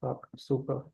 Так, супер.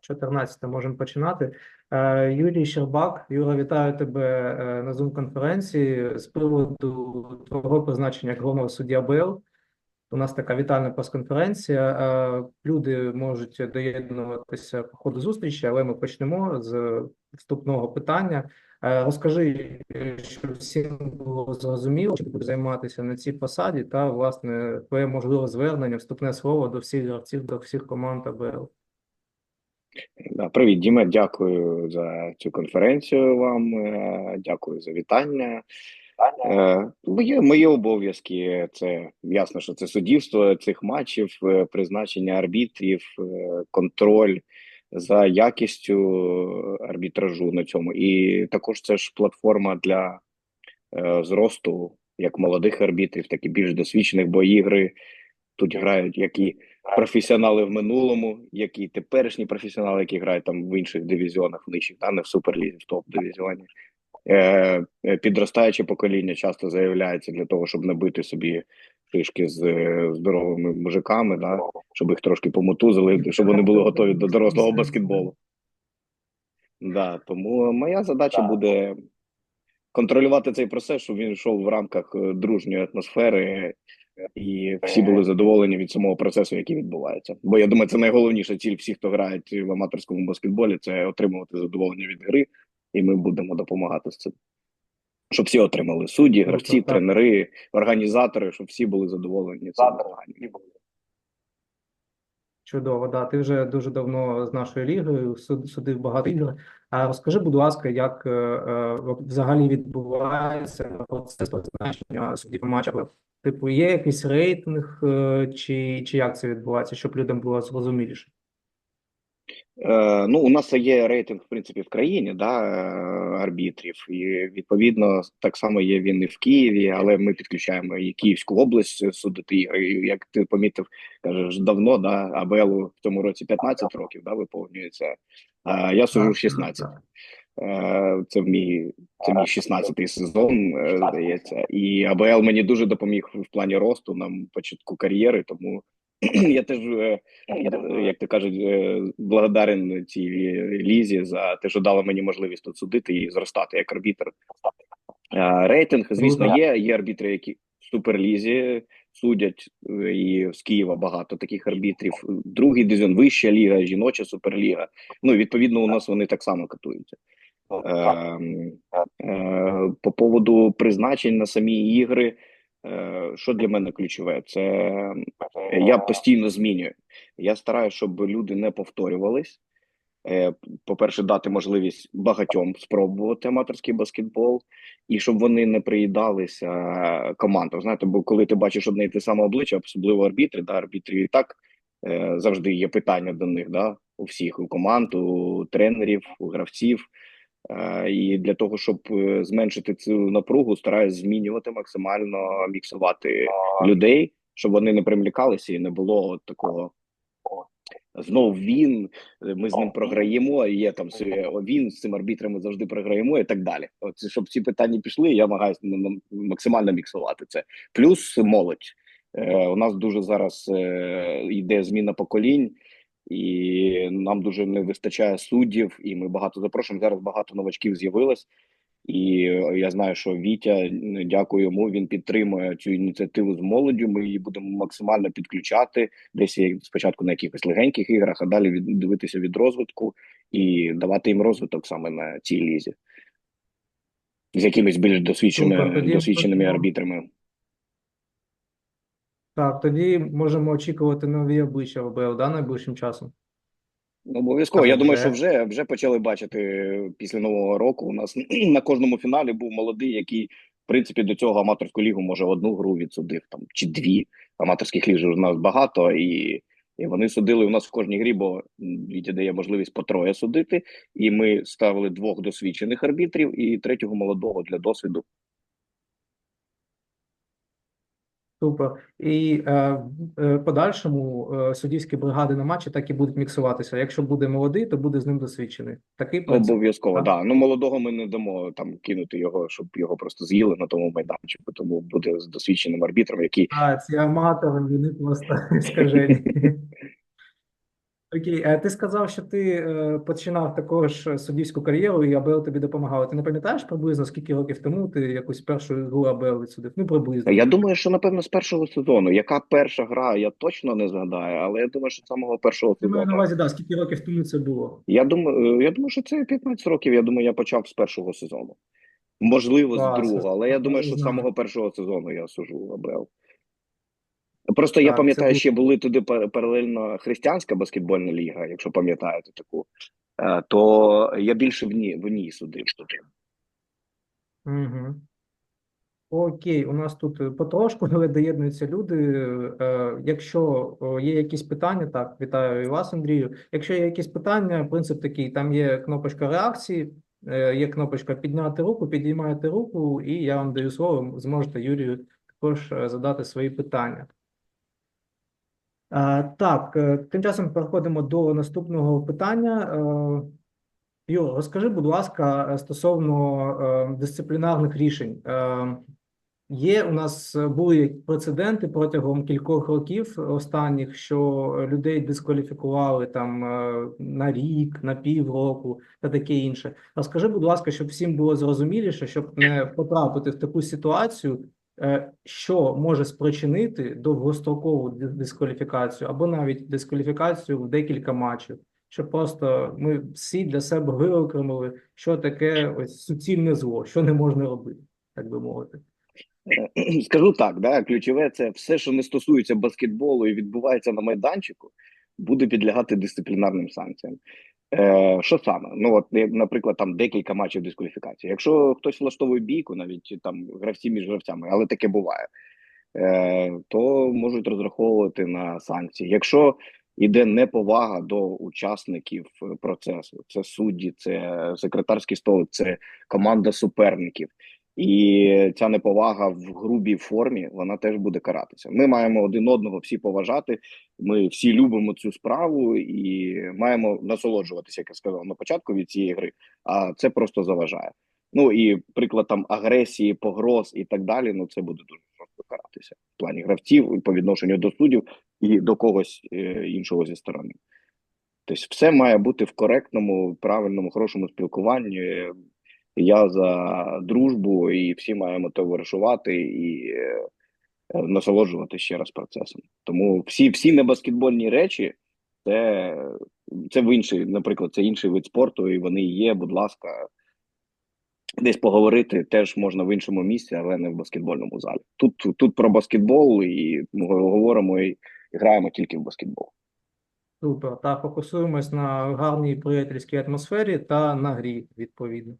14 можемо починати. Е, Юрій Щербак, Юра, вітаю тебе е, на Zoom-конференції з приводу твого призначення як судді АБЛ. У нас така вітальна прес-конференція. Е, Люди можуть доєднуватися по ходу зустрічі, але ми почнемо з вступного питання. Розкажи, щоб всім було зрозуміло, ти будеш займатися на цій посаді, та, власне, твоє можливе звернення, вступне слово до всіх гравців, до всіх команд АБЛ. Да, Привіт, Діме. Дякую за цю конференцію вам. е, Дякую за вітання. Е, Мої, мої обов'язки це ясно, що це суддівство цих матчів, е, призначення арбітрів, контроль за якістю арбітражу на цьому. І також це ж платформа для зросту як молодих арбітрів, так і більш досвідчених, бо ігри тут грають як і професіонали в минулому, як і теперішні професіонали, які грають там в інших дивізіонах, в нижчих, а не в суперлізі, в топ-дивізіоні. Е, е, підростаюче покоління часто заявляється для того, щоб набити собі шишки з е, здоровими мужиками, да, щоб їх трошки помотузили, щоб вони були готові до дорослого баскетболу. Да, тому моя задача буде контролювати цей процес, щоб він йшов в рамках дружньої атмосфери, і всі були задоволені від самого процесу, який відбувається. Бо я думаю, це найголовніша ціль всіх, хто грає в аматорському баскетболі, це отримувати задоволення від гри, і ми будемо допомагати з цим. Щоб всі отримали судді, гравці, тренери, організатори, щоб всі були задоволені цим. Чудово, да. Ти вже дуже давно з нашою лігою суд- судив багато ігор. А розкажи, будь ласка, як е, е, взагалі відбувається процес призначення суддів матчів? Типу, є якийсь рейтинг, е, чи, чи як це відбувається, щоб людям було зрозуміліше? Е, ну, у нас є рейтинг, в принципі, в країні, да, е, арбітрів, і відповідно так само є він і в Києві, але ми підключаємо і Київську область судити. І, Як ти помітив, кажеш, давно, да, АБЛу в цьому році 15 років, да, виповнюється. А я сужу Так, 16. Е, Це мій це мій 16-й сезон, здається. І АБЛ мені дуже допоміг в плані росту на початку кар'єри, тому я теж, е, як то кажуть, е, благодарен цій лізі за те, що дала мені можливість тут судити і зростати як арбітр. Е, Рейтинг, звісно, є. Є арбітри, які в суперлізі судять, е, і з Києва багато таких арбітрів. Другий дивізіон, вища ліга, жіноча суперліга. Ну, відповідно, у нас вони так само катуються. Ем, е, По поводу призначень на самі ігри, е, що для мене ключове? Це е, я постійно змінюю. Я стараюся, щоб люди не повторювались. Е, По-перше, дати можливість багатьом спробувати аматорський баскетбол, і щоб вони не приїдалися командам. Знаєте, бо коли ти бачиш одне і те саме обличчя, особливо арбітри, да, арбітрів і так е, завжди є питання до них, да, у всіх, у команд, у тренерів, у гравців. Е, І для того, щоб е, зменшити цю напругу, стараюсь змінювати максимально міксувати людей, щоб вони не примлікалися і не було от такого. Знов він, е, ми з ним програємо, є там він з цим арбітром ми завжди програємо і так далі. От щоб ці питання пішли, я намагаюся максимально міксувати це. Плюс молодь. Е, у нас дуже зараз е, йде зміна поколінь, і нам дуже не вистачає суддів, і ми багато запрошуємо. Зараз багато новачків з'явилось. І я знаю, що Вітя, дякую йому. Він підтримує цю ініціативу з молоддю. Ми її будемо максимально підключати. Десь спочатку на якихось легеньких іграх, а далі від дивитися від розвитку і давати їм розвиток саме на цій лізі з якимись більш досвідченими досвідченими арбітрами. Так, тоді можемо очікувати нові обличчя в АБЛ, да, найближчим часом? Ну, Обов'язково. Я думаю, що вже вже почали бачити після нового року. У нас на кожному фіналі був молодий, який в принципі до цього аматорську лігу може одну гру відсудив там чи дві. Аматорських ліг у нас багато, і І вони судили у нас в кожній грі, бо Вітя дає можливість по троє судити. І ми ставили двох досвідчених арбітрів і третього молодого для досвіду. Супер. І е, е, подальшому е, суддівські бригади на матчі так і будуть міксуватися. Якщо буде молодий, то буде з ним досвідчений. Такий. Обов'язково, Так. да. Ну молодого ми не дамо там кинути його, щоб його просто з'їли на тому майданчику. Тому буде з досвідченим арбітром, який А, ці аматори, вони просто скажені. Окей, е, ти сказав, що ти е, починав також суддівську кар'єру, і АБЛ тобі допомагала. Ти не пам'ятаєш приблизно, скільки років тому ти якусь першу гру АБЛ відсудив? Ну, приблизно. я думаю, що напевно з першого сезону. Яка перша гра, я точно не згадаю, але я думаю, що з самого першого Ти маю на увазі, да, скільки років тому це було? Я думаю, я думаю, що це 15 років. Я думаю, я почав з першого сезону. Можливо, з другого, але я думаю, що з самого першого сезону я сужу АБЛ. Просто я Так, це пам'ятаю, ще були туди пар- паралельно християнська баскетбольна ліга, якщо пам'ятаєте таку, Е, то я більше в ній, в ній судив. Угу. Окей, у нас тут е, потрошку, але доєднуються люди. Е, Якщо є якісь питання, так, вітаю і вас, Андрію. Якщо є якісь питання, принцип такий: там є кнопочка реакції, є кнопочка підняти руку, підіймаєте руку, і я вам даю слово. Зможете Юрію також задати свої питання. Так, е, тим часом переходимо до наступного питання. Е, Юр, розкажи, будь ласка, е, стосовно дисциплінарних рішень. Є у нас були прецеденти протягом кількох років останніх, що людей дискваліфікували там на рік, на півроку та таке інше. Розкажи, будь ласка, щоб всім було зрозуміліше, щоб не потрапити в таку ситуацію, що може спричинити довгострокову дискваліфікацію або навіть дискваліфікацію в декілька матчів. Щоб просто ми всі для себе виокремили, що таке ось суцільне зло, що не можна робити, так би мовити. Скажу так, да, ключове це все, що не стосується баскетболу і відбувається на майданчику, буде підлягати дисциплінарним санкціям. Е, що саме? Ну, от, наприклад, там декілька матчів дискваліфікації. Якщо хтось влаштовує бійку, навіть там гравці між гравцями, але таке буває, е, то можуть розраховувати на санкції. Якщо йде неповага до учасників е, процесу, це судді, це секретарський стол, це команда суперників. І ця неповага в грубій формі вона теж буде каратися. Ми маємо один одного всі поважати. Ми всі любимо цю справу і маємо насолоджуватися, як я сказав на початку від цієї гри. А це просто заважає. Ну і приклад там агресії, погроз і так далі. Ну це буде дуже жорстко каратися в плані гравців по відношенню до суддів і до когось е, іншого зі сторони. Тобто, все має бути в коректному, правильному, хорошому спілкуванні. Я за дружбу, і всі маємо товаришувати і е, насолоджувати ще раз процесом. Тому всі, всі небаскетбольні речі, це, це в інший, наприклад, це інший вид спорту, і вони є, будь ласка, десь поговорити теж можна в іншому місці, але не в баскетбольному залі. Тут, тут про баскетбол, і ми говоримо і граємо тільки в баскетбол. Супер. Та фокусуємось на гарній приятельській атмосфері та на грі, відповідно.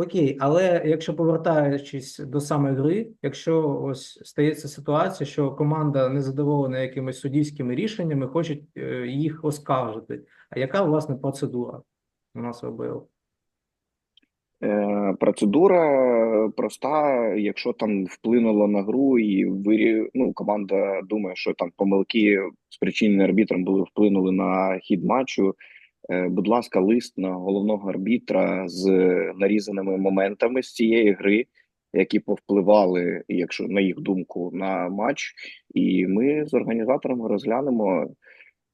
Окей, але якщо повертаючись до саме гри, якщо ось стається ситуація, що команда не задоволена якимись суддівськими рішеннями, хочуть е, їх оскаржити. А яка власне процедура у нас робила? Е, процедура проста. Якщо там вплинуло на гру, і вирі... ну, команда думає, що там помилки спричинені арбітром були вплинули на хід матчу. Е, будь ласка, лист на головного арбітра з нарізаними моментами з цієї гри, які повпливали, якщо на їх думку, на матч. І ми з організаторами розглянемо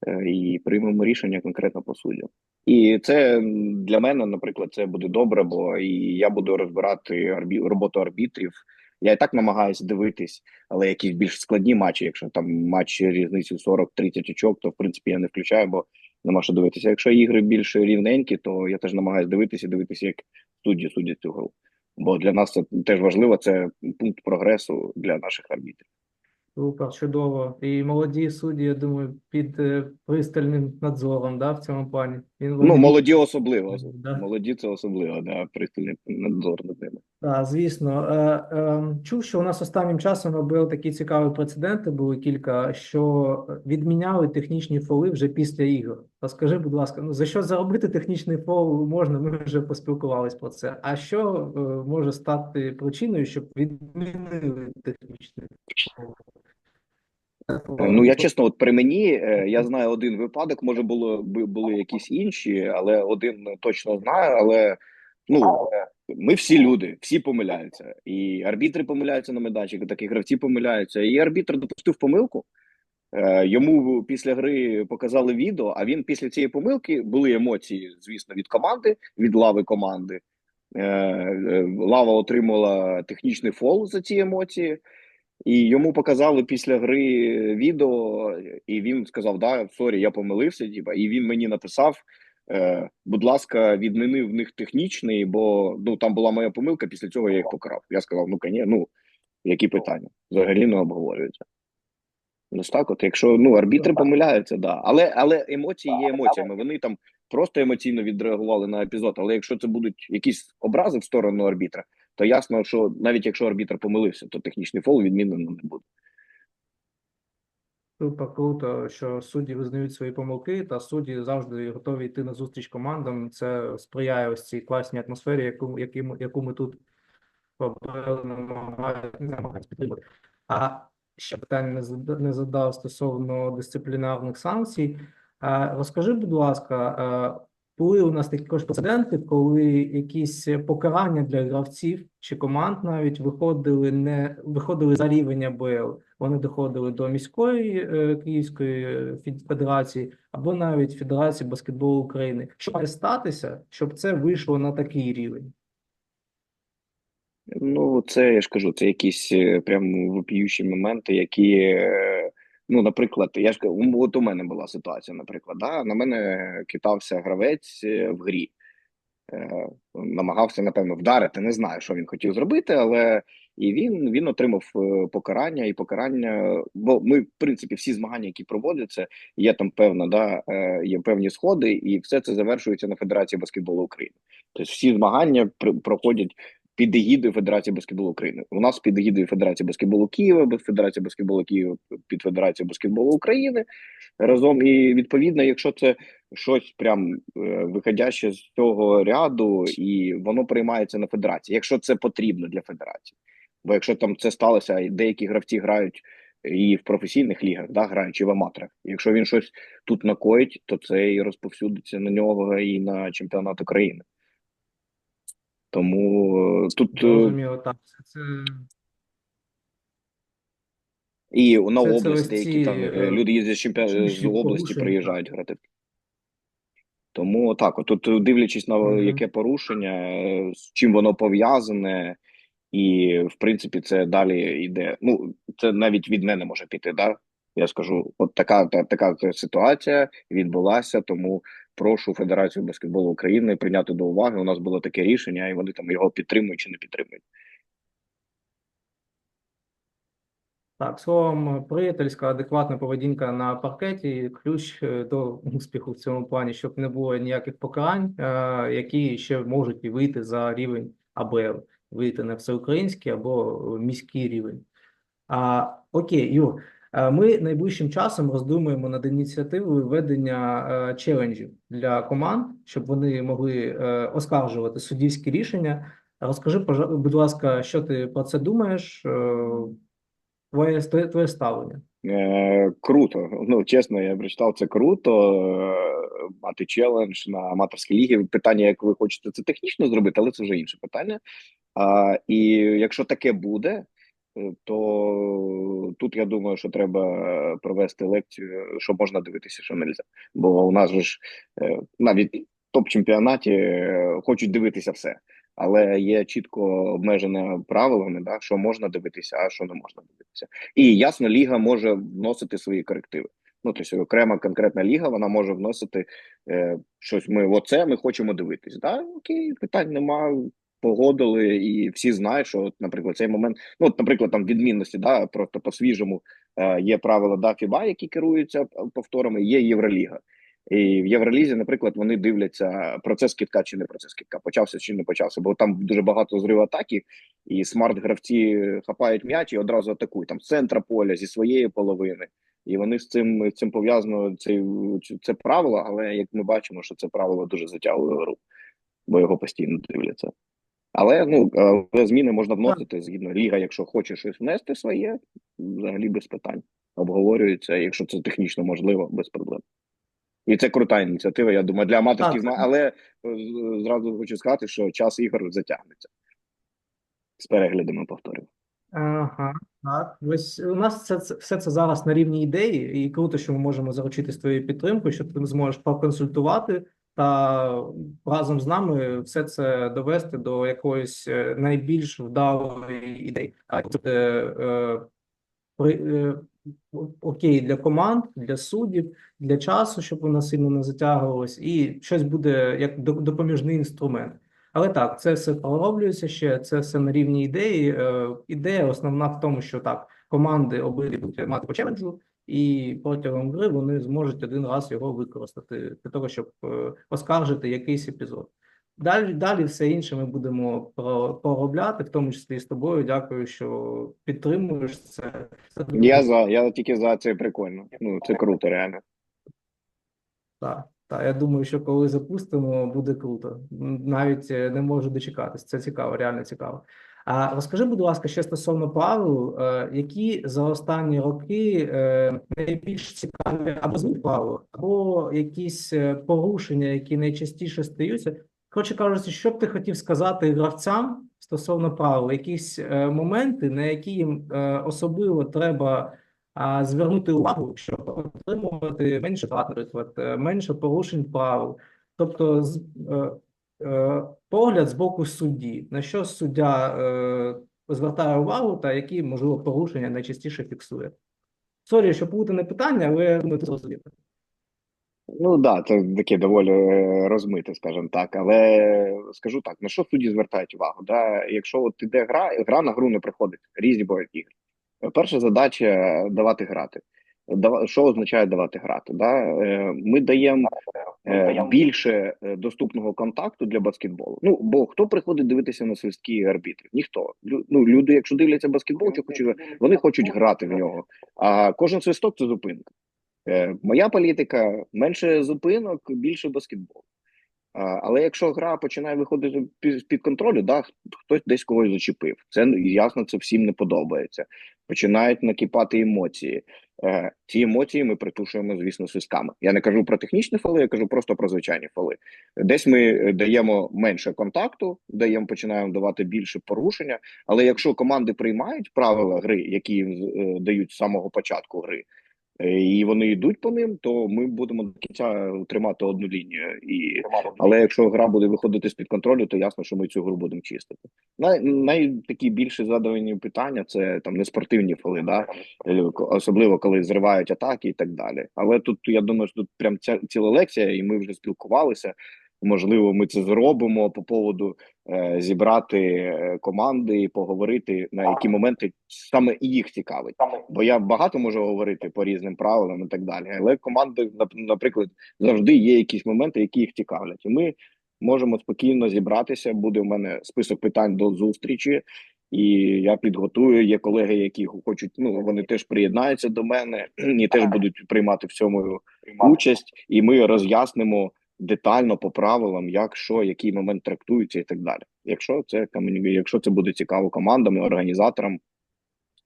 е, і приймемо рішення конкретно по суддям. І це для мене, наприклад, це буде добре, бо і я буду розбирати арбі... роботу арбітрів. Я і так намагаюся дивитись, але якісь більш складні матчі, якщо там матч різницю 40-30 очок, то в принципі я не включаю, бо нема що дивитися. Якщо ігри більш рівненькі, то я теж намагаюся дивитися, дивитися, як судді судять цю гру. Бо для нас це теж важливо, це пункт прогресу для наших арбітрів. Супер, чудово. І молоді судді, я думаю, під е, пристальним надзором, да, в цьому плані. Він Ну, молоді особливо. Да. Молоді це особливо, да, пристальний надзор над ними. Так, звісно. Е, е, чув, що у нас останнім часом робили такі цікаві прецеденти, були кілька, що відміняли технічні фоли вже після ігор. Розкажи, будь ласка, ну за що заробити технічний фол можна? Ми вже поспілкувались про це. А що е, може стати причиною, щоб відмінили технічний фол? Ну я чесно, от при мені е, я знаю один випадок, може було були якісь інші, але один точно знаю. Але ну ми всі люди, всі помиляються, і арбітри помиляються на майданчику, так і гравці помиляються. І арбітр допустив помилку. Е, Йому після гри показали відео. А він після цієї помилки були емоції, звісно, від команди, від лави команди. Е, е, Лава отримала технічний фол за ці емоції. І йому показали після гри відео, і він сказав: Да, сорі, я помилився. Діба. І він мені написав: е, будь ласка, відміни в них технічний, бо ну там була моя помилка. Після цього я їх покарав. Я сказав: ну коні, ну які питання? Взагалі не обговорюються. Ось так, от, якщо ну арбітри помиляються, да. Але але емоції є емоціями. Вони там просто емоційно відреагували на епізод. Але якщо це будуть якісь образи в сторону арбітра, то ясно, що навіть якщо арбітр помилився, то технічний фол відмінено не буде. Супер круто, що судді визнають свої помилки, та судді завжди готові йти на зустріч командам. Це сприяє ось цій класній атмосфері, яку, які яку ми тут намагаємося підтримати. А ще питання не зада- не задав стосовно дисциплінарних санкцій. Розкажи, будь ласка, а, були у нас також прецеденти, коли якісь покарання для гравців чи команд навіть виходили не виходили за рівень АБЛ. Вони доходили до міської е, Київської е, федерації або навіть Федерації баскетболу України. Що має статися, щоб це вийшло на такий рівень? Ну, це я ж кажу, це якісь е, прям вопіючі моменти, які, е, ну, наприклад, я ж кажу, от у мене була ситуація, наприклад, да, на мене кидався гравець е, в грі, е, намагався, напевно, вдарити. Не знаю, що він хотів зробити, але і він, він отримав е, покарання і покарання. Бо ми, в принципі, всі змагання, які проводяться, є там певна, да, е, є певні сходи, і все це завершується на Федерації баскетболу України. Тобто всі змагання пр- проходять під егідою Федерації баскетболу України. У нас під егідою Федерації баскетболу Києва, Федерація баскетболу Києва під Федерацією баскетболу України разом. І відповідно, якщо це щось прям е, виходяще з цього ряду, і воно приймається на федерації, якщо це потрібно для федерації. Бо якщо там це сталося, деякі гравці грають і в професійних лігах, да, граючи в аматорах. Якщо він щось тут накоїть, то це і розповсюдиться на нього і на чемпіонат України. Тому е, тут е, Зрозуміло, так. Це, це і на Це- це ось деякі ці, там е, люди їздять з чемпіон з області, приїжджають грати. Тому так, от тут дивлячись на Мгм. яке порушення, з чим воно пов'язане, і в принципі це далі йде. Ну це навіть від мене може піти. Да? Я скажу, от така та така ситуація відбулася. Тому прошу Федерацію баскетболу України прийняти до уваги. У нас було таке рішення, і вони там його підтримують чи не підтримують. Так, словом, приятельська, адекватна поведінка на паркеті ключ е, до успіху в цьому плані, щоб не було ніяких покарань, е, які ще можуть і вийти за рівень АБЛ, вийти на всеукраїнський або міський рівень. А, окей, Юр, ми найближчим часом роздумуємо над ініціативою введення е, челенджів для команд, щоб вони могли е, оскаржувати суддівські рішення. Розкажи, будь ласка, що ти про це думаєш? Е, Твоє, твоє ставлення. Е, круто. Ну чесно, я прочитав це круто. е, Мати челендж на аматорській лігі. Питання, як ви хочете це технічно зробити, але це вже інше питання. А, і якщо таке буде, е, то тут я думаю, що треба провести лекцію, що можна дивитися, що нельзя. Бо у нас ж е, навіть топ-чемпіонаті е, хочуть дивитися все. Але є чітко обмежене правилами, да, що можна дивитися, а що не можна дивитися. І ясно, ліга може вносити свої корективи. Ну, тобто окрема конкретна ліга, вона може вносити е, щось. Ми оце ми хочемо дивитись. Да? Окей, питань нема. Погодили, і всі знають, що, наприклад, цей момент, ну, наприклад, там відмінності, да, просто по свіжому е, є правила да, ФІБА, які керуються повторами, є Євроліга. І в Євролізі, наприклад, вони дивляться процес кітка чи не процес кітка, почався чи не почався, бо там дуже багато зрив атаків, і смарт-гравці хапають м'яч і одразу атакують там з центра поля, зі своєї половини. І вони з цим цим пов'язано це, це правило, але як ми бачимо, що це правило дуже затягує гру, бо його постійно дивляться. Але ну зміни можна вносити згідно ліга, якщо хоче щось внести своє, взагалі без питань. Обговорюється, якщо це технічно можливо, без проблем. І це крута ініціатива. Я думаю, для аматорських змагань, але е, зразу хочу сказати, що час ігор затягнеться з переглядами повторів. Ага, так. Ось у нас це, це все це зараз на рівні ідеї, і круто, що ми можемо заручитись твоєю підтримкою, що ти зможеш проконсультувати та разом з нами все це довести до якоїсь е, найбільш вдалої ідеї. Е, е, окей для команд, для суддів, для часу, щоб воно сильно не затягувалось, і щось буде як до- допоміжний інструмент. Але так, це все пророблюється ще, це все на рівні ідеї. Ідея основна в тому, що так, команди обидві будуть мати по челенджу, і протягом гри вони зможуть один раз його використати для того, щоб е, оскаржити якийсь епізод. Далі, далі все інше ми будемо про- проробляти, в тому числі і з тобою. Дякую, що підтримуєш. Це Я за, я тільки за це прикольно. Ну це круто, реально. Так, так, я думаю, що коли запустимо, буде круто. Навіть е, не можу дочекатись. Це цікаво, реально цікаво. А розкажи, будь ласка, ще стосовно правил, е, які за останні роки е, найбільш цікаві або зміни правил, або якісь порушення, які найчастіше стаються. Коротше кажучи, що б ти хотів сказати гравцям стосовно правил, якісь моменти, на які їм особливо треба а звернути увагу, щоб отримувати менше наприклад, е, менше порушень правил. Тобто, з, е, е, погляд з боку судді, на що суддя звертає увагу та які, можливо, порушення найчастіше фіксує. Сорі, що плутане питання, але я думаю, ти зрозумів. Ну да, це таке доволі розмите, скажімо так. Але скажу так: на що судді звертають увагу? Да? Якщо от іде гра, гра на гру не приходить, різні бувають ігри. Перша задача давати грати. Що означає давати грати? Да? Е, Ми даємо е, більше е, доступного контакту для баскетболу. Ну бо хто приходить дивитися на свистки арбітрів? Ніхто. Ну, люди, якщо дивляться баскетбол, чи хочуть, вони хочуть грати в нього. А кожен свисток це зупинка. Моя політика менше зупинок, більше баскетболу. Але якщо гра починає виходити під, з-під контролю, да, хтось десь когось зачепив. Це ясно, це всім не подобається. Починають накипати емоції. Е, ці емоції ми притушуємо, звісно, свистками. Я не кажу про технічні фоли, я кажу просто про звичайні фоли. Десь ми е, даємо менше контакту, даємо, починаємо давати більше порушення. Але якщо команди приймають правила гри, які їм е, дають з самого початку гри, і вони йдуть по ним, то ми будемо до кінця тримати одну лінію. І але якщо гра буде виходити з під контролю, то ясно, що ми цю гру будемо чистити. Най, най такі більше задавані питання це там неспортивні фоли, да Е, особливо коли зривають атаки і так далі. Але тут я думаю, що тут прям ця ціла лекція, і ми вже спілкувалися. Можливо, ми це зробимо по поводу е, зібрати е, команди і поговорити на які моменти саме їх цікавить. Бо я багато можу говорити по різним правилам і так далі. Але команди, нап- наприклад, завжди є якісь моменти, які їх цікавлять, і ми можемо спокійно зібратися. Буде у мене список питань до зустрічі, і я підготую. Є колеги, які хочуть. Ну вони теж приєднаються до мене і теж будуть приймати в цьому участь, і ми роз'яснимо детально по правилам, як що, який момент трактується, і так далі. Якщо це якщо це буде цікаво командам і організаторам,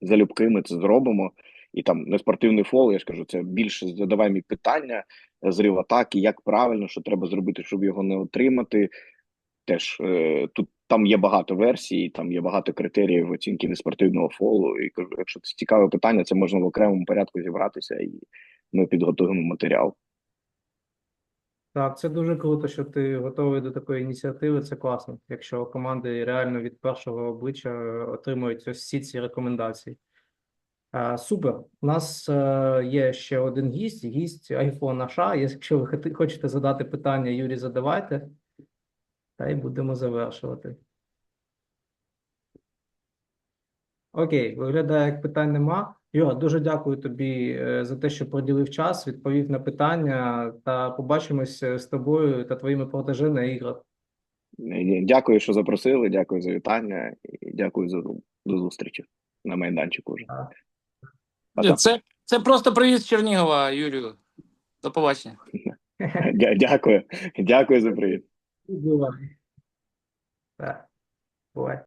залюбки ми це зробимо. І там неспортивний фол, я ж кажу, це більше задаваємо питання, е, зрив атаки, як правильно, що треба зробити, щоб його не отримати. Теж е, тут там є багато версій, там є багато критеріїв оцінки неспортивного фолу. І кажу, якщо це цікаве питання, це можна в окремому порядку зібратися, і ми підготуємо матеріал. Так, це дуже круто, що ти готовий до такої ініціативи. Це класно, якщо команди реально від першого обличчя е, отримують ось всі ці рекомендації. А, супер. У нас е, є ще один гість, гість iPhone США. Якщо ви хочете задати питання, Юрій, задавайте, та й будемо завершувати. Окей, виглядає, як питань нема. Юра, дуже дякую тобі е, за те, що приділив час, відповів на питання та побачимось е, з тобою та твоїми протеже на іграх. Е, Дякую, що запросили, дякую за вітання і дякую за до зустрічі на майданчику вже. Це, це просто привіт з Чернігова, Юрію. До побачення. Дякую, дякую за привіт. Так, бувай.